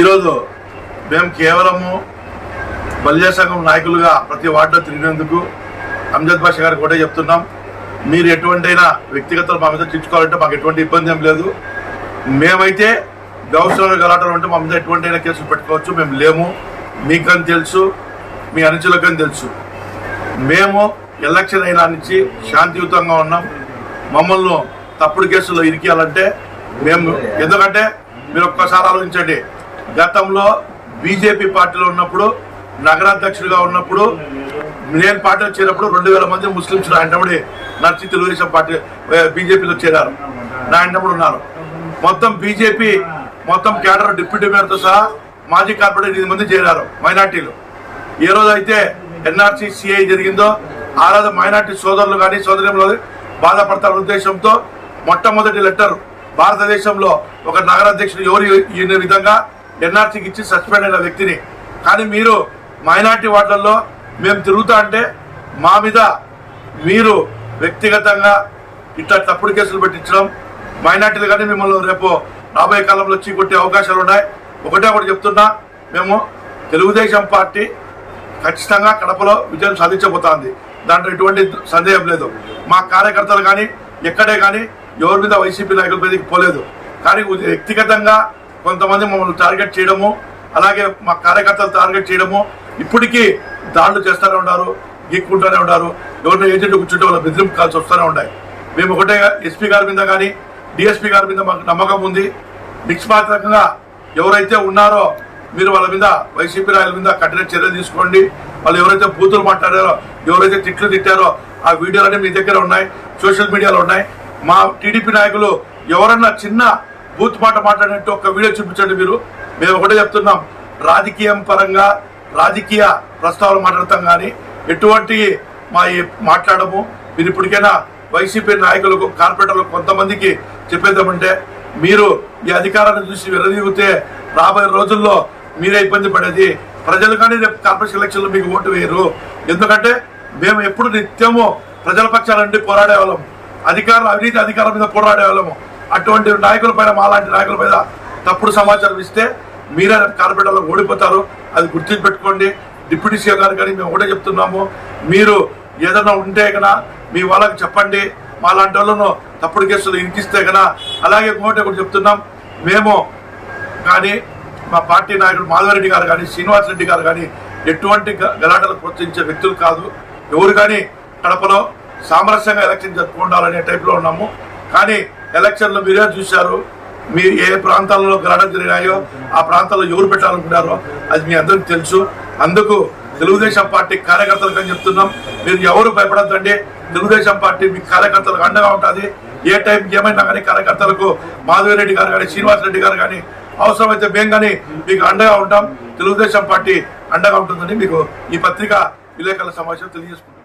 ఈరోజు మేము కేవలము బల్య సంఘం నాయకులుగా ప్రతి వార్డులో తిరిగినందుకు అంజద్ భాష గారికి కూడా చెప్తున్నాం. మీరు ఎటువంటైనా వ్యక్తిగత మా మీద తెచ్చుకోవాలంటే మాకు ఎటువంటి ఇబ్బంది ఏం లేదు. మేమైతే గౌసరాలు గలాటలు ఉంటే మా మీద అయినా కేసులు పెట్టుకోవచ్చు. మేము లేము. మీకని తెలుసు. మీ అనుచులకని తెలుసు. మేము ఎలక్షన్ అయినా నుంచి శాంతియుతంగా ఉన్నాం. మమ్మల్ని తప్పుడు కేసుల్లో ఇరికేయాలంటే మేము ఎందుకంటే మీరు ఒక్కసారి ఆలోచించండి. గతంలో బీజేపీ పార్టీలో ఉన్నప్పుడు నగరాధ్యక్షుడిగా ఉన్నప్పుడు నేను పార్టీలో చేరినప్పుడు రెండు వేల మంది ముస్లింస్ నాయనప్పుడు నచ్చి తెలుగుదేశం పార్టీ బీజేపీలో చేరారు. నాయనప్పుడు ఉన్నారు. మొత్తం బీజేపీ మొత్తం కేడర్ డిప్యూటీ మేయర్తో సహా మాజీ కార్పొరేటర్ ఎనిమిది మంది చేరారు మైనార్టీలు. ఏ రోజు అయితే ఎన్ఆర్సీ సిఐ జరిగిందో ఆ రోజు మైనార్టీ సోదరులు కానీ సోదరులు బాధపడతారు ఉద్దేశంతో మొట్టమొదటి లెటర్ భారతదేశంలో ఒక నగరాధ్యక్షుడు ఎవరు ఈయన విధంగా ఎన్ఆర్సీకి ఇచ్చి సస్పెండ్ అయిన వ్యక్తిని. కానీ మీరు మైనార్టీ వార్డులలో మేము తిరుగుతా అంటే మా మీద మీరు వ్యక్తిగతంగా ఇట్లా తప్పుడు కేసులు పెట్టించడం మైనార్టీలు కానీ మిమ్మల్ని రేపు రాబోయే కాలంలో చీకొట్టే అవకాశాలు ఉన్నాయి. ఒకటే ఒకటి చెప్తున్నా మేము తెలుగుదేశం పార్టీ ఖచ్చితంగా కడపలో విజయం సాధించబోతోంది. దాంట్లో ఎటువంటి సందేహం లేదు. మా కార్యకర్తలు కానీ ఎక్కడే కానీ ఎవరి మీద వైసీపీ నాయకుల మీదకి పోలేదు. కానీ వ్యక్తిగతంగా కొంతమంది మమ్మల్ని టార్గెట్ చేయడము అలాగే మా కార్యకర్తలు టార్గెట్ చేయడము ఇప్పటికీ దాడులు చేస్తూనే ఉన్నారు గీక్కుంటూనే ఉన్నారు. ఎవరిని ఏజెంట్ కూర్చుంటే వాళ్ళ బెదిరింపు కాల్సి వస్తూనే ఉన్నాయి. మేము ఒకటే ఎస్పీ గారి మీద కానీ డిఎస్పీ గారి మీద మాకు నమ్మకం ఉంది. నిష్పాత్రకంగా ఎవరైతే ఉన్నారో మీరు వాళ్ళ మీద వైసీపీ నాయకుల మీద కఠిన చర్యలు తీసుకోండి. వాళ్ళు ఎవరైతే బూతులు మాట్లాడారో ఎవరైతే తిట్లు తిట్టారో ఆ వీడియోలన్నీ మీ దగ్గర ఉన్నాయి సోషల్ మీడియాలో ఉన్నాయి. మా టీడీపీ నాయకులు ఎవరన్నా చిన్న బూత్ మాట మాట్లాడినట్టు ఒక వీడియో చూపించండి మీరు. మేము ఒకటే చెప్తున్నాం రాజకీయం పరంగా రాజకీయ ప్రస్తావనలు మాట్లాడతాం కానీ ఎటువంటి మా ఈ మాట్లాడము. మీరు ఇప్పటికైనా వైసీపీ నాయకులకు కార్పొరేటర్లకు కొంతమందికి చెప్పేద్దామంటే మీరు ఈ అధికారాన్ని చూసి వెలదీగితే రాబోయే రోజుల్లో మీరే ఇబ్బంది పడేది. ప్రజలు కానీ రేపు కార్పొరేషన్ ఎలక్షన్లో మీకు ఓటు వేయరు. ఎందుకంటే మేము ఎప్పుడు నిత్యము ప్రజల పక్షాలండి పోరాడే వాళ్ళం. అధికారులు అవినీతి అధికారుల మీద పోరాడే వాళ్ళము. అటువంటి నాయకుల పైన మాలాంటి నాయకుల మీద తప్పుడు సమాచారం ఇస్తే మీరే రేపు ఓడిపోతారు. అది గుర్తించి పెట్టుకోండి డిప్యూటీ సీఎం గారు కానీ మేము ఒకటే చెప్తున్నాము. మీరు ఏదైనా ఉంటే కన్నా మీ వాళ్ళకి చెప్పండి. మా లాంటి వాళ్ళను తప్పుడు కేసులు ఇంకిస్తే కన్నా అలాగే ఇంకోటి ఒకటి చెప్తున్నాం. మేము కానీ మా పార్టీ నాయకుడు మాధవరెడ్డి గారు కానీ శ్రీనివాస్ రెడ్డి గారు కానీ ఎటువంటి గ- గలాటలు ప్రోత్సహించే వ్యక్తులు కాదు. ఎవరు కానీ కడపలో సామరస్యంగా ఎలక్షన్ జరుపుకుంటారనే టైప్లో ఉన్నాము. కానీ ఎలక్షన్లు మీరే చూశారు. మీరు ఏ ప్రాంతాలలో గలాటలు జరిగినాయో ఆ ప్రాంతాల్లో ఎవరు పెట్టాలనుకున్నారో అది మీ అందరికి తెలుసు. అందుకు తెలుగుదేశం పార్టీ కార్యకర్తలకు అని చెప్తున్నాం. మీరు ఎవరు భయపడద్దండి. తెలుగుదేశం పార్టీ మీ కార్యకర్తలకు అండగా ఉంటుంది. ఏ టైం ఏమైనా కానీ కార్యకర్తలకు మాధవిరెడ్డి గారు కానీ శ్రీనివాస్ రెడ్డి గారు కానీ అవసరమైతే మేము కానీ మీకు అండగా ఉంటాం. తెలుగుదేశం పార్టీ అండగా ఉంటుందని మీకు ఈ పత్రిక విలేకరుల సమావేశం తెలియజేసుకుంటాం